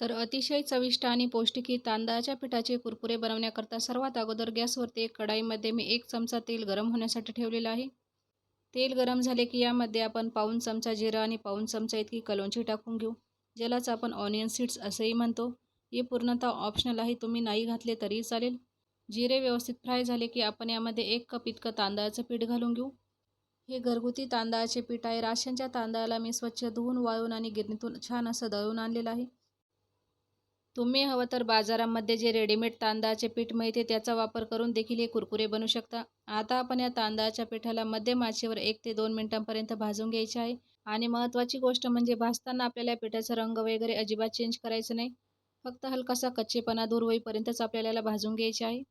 तर अतिशय चविष्ट आणि पौष्टिक ही तांदळाच्या पिठाचे कुरकुरे बनवण्याकरता सर्वात अगोदर गॅसवरती एक कढाईमध्ये मी एक चमचा तेल गरम होण्यासाठी ठेवलेलं आहे. तेल गरम झाले की यामध्ये आपण पाऊन चमचा जिरा आणि पाऊन चमचा इतकी कलोंची टाकून घेऊ. ज्यालाच आपण ऑनियन सीड्स असंही म्हणतो. हे पूर्णतः ऑप्शनल आहे तुम्ही नाही घातले तरी चालेल. जिरे व्यवस्थित फ्राय झाले की आपण यामध्ये एक कप इतकं तांदळाचं पीठ घालून घेऊ. हे घरगुती तांदळाचे पीठ आहे. राशनच्या तांदळाला मी स्वच्छ धुवून वाळून आणि गिरणीतून छान असं दळून आणलेलं आहे. तुम्ही हवं तर बाजारामध्ये जे रेडीमेड तांदळाचे पीठ मिळते त्याचा वापर करून देखील हे कुरकुरे बनवू शकता. आता आपण या तांदळाच्या पिठाला मध्यम आचेवर एक ते दोन मिनटांपर्यंत भाजून घ्यायचे आहे. आणि महत्त्वाची गोष्ट म्हणजे भाजताना आपल्याला या पिठाचा रंग वगैरे अजिबात चेंज करायचं नाही. फक्त हलकासा कच्चेपणा दूर होईपर्यंतच आपल्याला भाजून घ्यायचे आहे.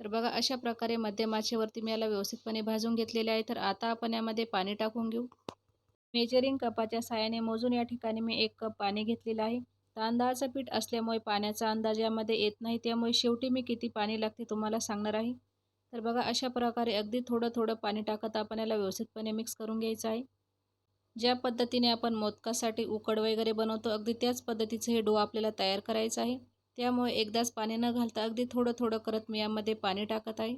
तर बघा अशा प्रकारे मध्यम आचेवरती मी याला व्यवस्थितपणे भाजून घेतलेले आहे. तर आता आपण यामध्ये पाणी टाकून घेऊ. मेजरिंग कपाच्या साहाय्याने मोजून या ठिकाणी मी एक कप पाणी घेतलेलं आहे. तांदळाचं पीठ असल्यामुळे पाण्याचा अंदाज यामध्ये येत नाही त्यामुळे शेवटी मी किती पाणी लागते तुम्हाला सांगणार आहे? तर बघा अशा प्रकारे अगदी थोडं थोडं पाणी टाकत आपण याला व्यवस्थितपणे मिक्स करून घ्यायचं आहे. ज्या पद्धतीने आपण मोदकासाठी उकड वगैरे बनवतो अगदी त्याच पद्धतीचं हे डो आपल्याला तयार करायचं आहे. त्यामुळे एकदाच पाणी न घालता अगदी थोडं थोडं करत मी यामध्ये पाणी टाकत आहे.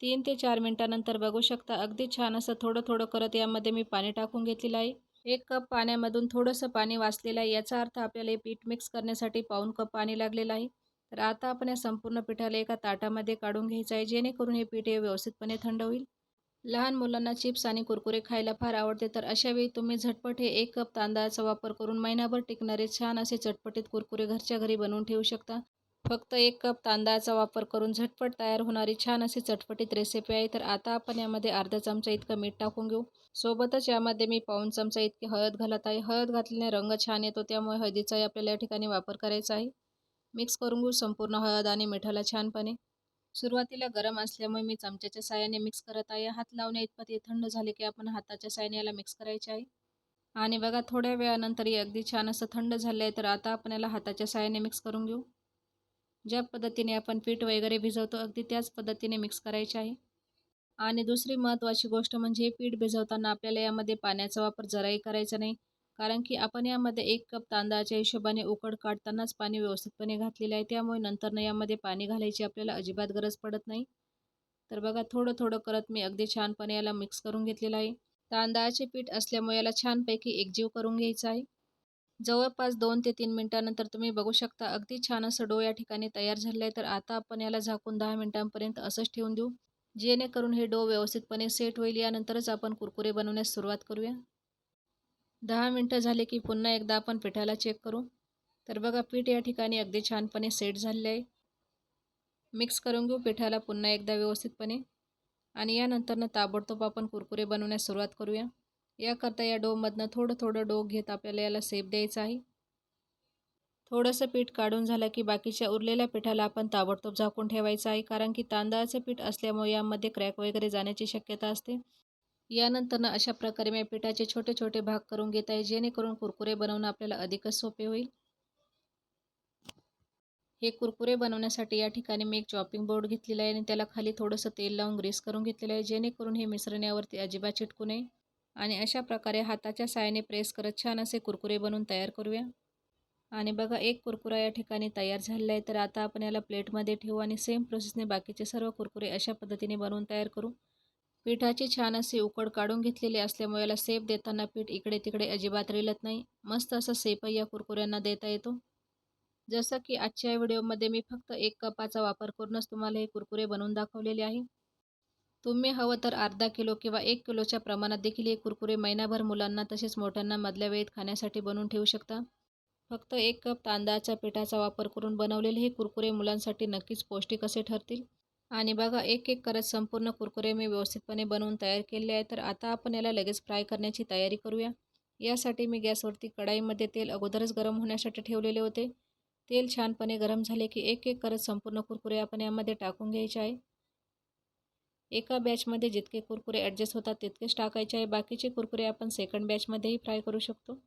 तीन ते चार मिनटानंतर बघू शकता अगदी छान असं थोडं थोडं करत यामध्ये मी पाणी टाकून घेतलेलं आहे. एक कप पाण्यामधून थोडंसं पाणी वाचलेलं आहे. याचा अर्थ आपल्याला हे पीठ मिक्स करण्यासाठी पाऊन कप पाणी लागलेलं आहे. तर आता आपण या संपूर्ण पिठाला एका ताटामध्ये काढून घ्यायचं आहे. जेणेकरून हे पीठ हे व्यवस्थितपणे थंड होईल. लहान मुलांना चिप्स आणि कुरकुरे खायला फार आवडते. तर अशावेळी तुम्ही झटपट हे एक कप तांदळाचा वापर करून महिनाभर टिकणारे छान असे चटपटीत कुरकुरे घरच्या घरी बनवून ठेवू शकता. फक्त एक कप तांदळाचा वापर करून झटपट तयार होणारी छान अशी चटपटीत रेसिपी आहे. तर आता आपण यामध्ये अर्धा चमचा इतकं मीठ टाकून घेऊ. सोबतच यामध्ये मी पाऊन चमचा इतकी हळद घालत आहे. हळद घातल्याने रंग छान येतो. त्यामुळे हळदीचाही आपल्याला या ठिकाणी वापर करायचा आहे. मिक्स करून घेऊ संपूर्ण हळद आणि मिठाला छानपणे. सुरुवातीला गरम असल्यामुळे मी चमच्याच्या साह्याने मिक्स करत आहे. हात लावण्या इतपत हे थंड झाले की आपण हाताच्या साह्याने याला मिक्स करायचे आहे. आणि बघा थोड्या वेळानंतर अगदी छान असं थंड झालं आहे तर आता आपण याला हाताच्या साह्याने मिक्स करून घेऊ. ज्या पद्धतीने आपण पीठ वगैरे भिजवतो अगदी त्याच पद्धतीने मिक्स करायचे आहे. आणि दुसरी महत्त्वाची गोष्ट म्हणजे पीठ भिजवताना आपल्याला यामध्ये पाण्याचा वापर जराही करायचा नाही. कारण की आपण यामध्ये एक कप तांदळाच्या हिशोबाने उकड काढतानाच पाणी व्यवस्थितपणे घातलेले आहे. त्यामुळे नंतरनं यामध्ये पाणी घालायची आपल्याला अजिबात गरज पडत नाही. तर बघा थोडं थोडं करत मी अगदी छानपणे याला मिक्स करून घेतलेलं आहे. तांदळाचे पीठ असल्यामुळे याला छानपैकी एकजीव करून घ्यायचं आहे. जवळपास दोन ते तीन मिनटानंतर तुम्ही बघू शकता अगदी छान असं डो या ठिकाणी तयार झालं आहे तर आता आपण याला झाकून दहा मिनटांपर्यंत असंच ठेवून देऊ. जेणेकरून हे डो व्यवस्थितपणे सेट होईल. यानंतरच आपण कुरकुरे बनवण्यास सुरुवात करूया. दहा मिनटं झाले की पुन्हा एकदा आपण पिठाला चेक करू. तर बघा पीठ या ठिकाणी अगदी छानपणे सेट झालेले आहे. मिक्स करून घेऊ पिठाला पुन्हा एकदा व्यवस्थितपणे. आणि यानंतरनं ताबडतोब आपण कुरकुरे बनवण्यास सुरुवात करूया. याकरता या डोमधनं थोडं थोडं डो घेत आपल्याला याला सेप द्यायचा आहे. थोडंसं पीठ काढून झालं की बाकीच्या उरलेल्या पिठाला आपण ताबडतोब झाकून ठेवायचं आहे कारण की तांदळाचं पीठ असल्यामुळे यामध्ये क्रॅक वगैरे जाण्याची शक्यता असते. यानंतरनं अशा प्रकारे मी पिठाचे छोटे छोटे भाग करून घेत आहे जेणेकरून कुरकुरे बनवणं आपल्याला अधिकच सोपे होईल. हे कुरकुरे बनवण्यासाठी या ठिकाणी मी एक चॉपिंग बोर्ड घेतलेला आहे आणि त्याला खाली थोडंसं तेल लावून ग्रीस करून घेतलेलं आहे जेणेकरून हे मिश्रण यावरती अजिबात चिटकू नये. आणि अशा प्रकारे हाताच्या सायाने प्रेस करत छान असे कुरकुरे बनवून तयार करूया. आणि बघा एक कुरकुरा या ठिकाणी तयार झालेला आहे. तर आता आपण याला प्लेटमध्ये ठेवू आणि सेम प्रोसेसने बाकीचे सर्व कुरकुरे अशा पद्धतीने बनवून तयार करू. पिठाची छान असे उकड काढून घेतलेली असल्यामुळे याला सेप देताना पीठ इकडे तिकडे अजिबात रिलत नाही. मस्त असा सेपही या कुरकुऱ्यांना देता येतो. जसं की आजच्या व्हिडिओमध्ये मी फक्त एक कपाचा वापर करूनच तुम्हाला हे कुरकुरे बनवून दाखवलेले आहे. तुम्ही हवं तर अर्धा किलो किंवा एक किलोच्या प्रमाणात देखील हे कुरकुरे महिनाभर मुलांना तसेच मोठ्यांना मधल्या वेळेत खाण्यासाठी बनवून ठेवू शकता. फक्त एक कप तांदळाच्या पिठाचा वापर करून बनवलेले हे कुरकुरे मुलांसाठी नक्कीच पौष्टिक असे ठरतील. आणि बघा एक एक करत संपूर्ण कुरकुरे मी व्यवस्थितपणे बनवून तयार केले आहे. तर आता आपण याला लगेच फ्राय करण्याची तयारी करूया. यासाठी मी गॅसवरती कढाईमध्ये तेल अगोदरच गरम होण्यासाठी ठेवलेले होते. तेल छानपणे गरम झाले की एक एक करत संपूर्ण कुरकुरे आपण यामध्ये टाकून घ्यायचे आहे. एका बॅचमध्ये जितके कुरकुरे ॲडजस्ट होतात तितकेच टाकायचे आहे. बाकीचे कुरकुरे आपण सेकंड बॅचमध्येही फ्राय करू शकतो.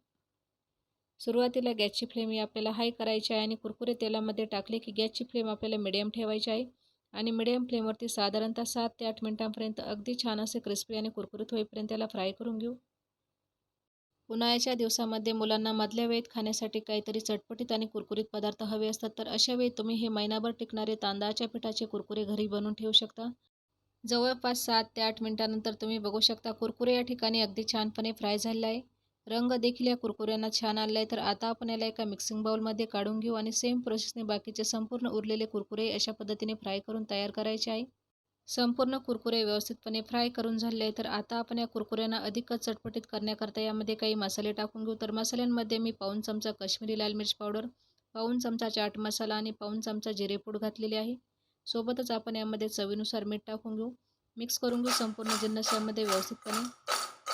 सुरुवातीला गॅसची फ्लेम ही आपल्याला हाय करायची आहे आणि कुरकुरे तेलामध्ये टाकले की गॅसची फ्लेम आपल्याला मिडियम ठेवायची आहे. आणि मिडियम फ्लेमवरती साधारणतः सात ते आठ मिनटांपर्यंत अगदी छान असे क्रिस्पी आणि कुरकुरीत होईपर्यंत त्याला फ्राय करून घेऊ. उन्हाळ्याच्या दिवसामध्ये मुलांना मधल्या वेळेत खाण्यासाठी काहीतरी चटपटीत आणि कुरकुरीत पदार्थ हवे असतात तर अशा वेळी तुम्ही हे महिनाभर टिकणारे तांदळाच्या पिठाचे कुरकुरे घरी बनवून ठेवू शकता. जवळपास सात ते आठ मिनटानंतर तुम्ही बघू शकता कुरकुरे या ठिकाणी अगदी छानपणे फ्राय झालेला आहे. रंग देखील या कुरकुऱ्यांना छान आला आहे. तर आता आपण याला एका मिक्सिंग बाउलमध्ये काढून घेऊ आणि सेम प्रोसेसने बाकीचे संपूर्ण उरलेले कुरकुरे अशा पद्धतीने फ्राय करून तयार करायचे आहे. संपूर्ण कुरकुरे व्यवस्थितपणे फ्राय करून झाले तर आता आपण या कुरकुऱ्यांना अधिकच चटपटीत करण्याकरता यामध्ये काही मसाले टाकून घेऊ. तर मसाल्यांमध्ये मी पाऊन चमचा काश्मीरी लाल मिर्च पावडर पाऊन चमचा चाट मसाला आणि पाऊन चमचा जिरेपूड घातलेली आहे. सोबतच आपण यामध्ये चवीनुसार मीठ टाकून घेऊ. मिक्स करून घेऊ संपूर्ण जिन्नस यामध्ये व्यवस्थितपणे.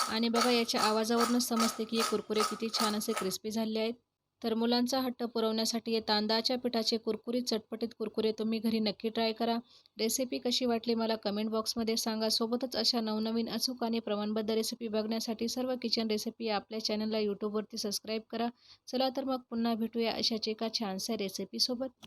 आणि बघा याच्या आवाजावरूनच समजते की हे कुरकुरे किती छान असे क्रिस्पी झाले आहेत. तर मुलांचा हट्ट पुरवण्यासाठी हे तांदळाच्या पिठाचे कुरकुरीत चटपटीत कुरकुरे तुम्ही घरी नक्की ट्राय करा. रेसिपी कशी वाटली मला कमेंट बॉक्समध्ये सांगा. सोबतच अशा नवनवीन अचूक आणि प्रमाणबद्ध रेसिपी बघण्यासाठी सर्व किचन रेसिपी आपल्या चॅनलला यूट्यूबवरती सबस्क्राईब करा. चला तर मग पुन्हा भेटूया अशाच एका छानशा रेसिपीसोबत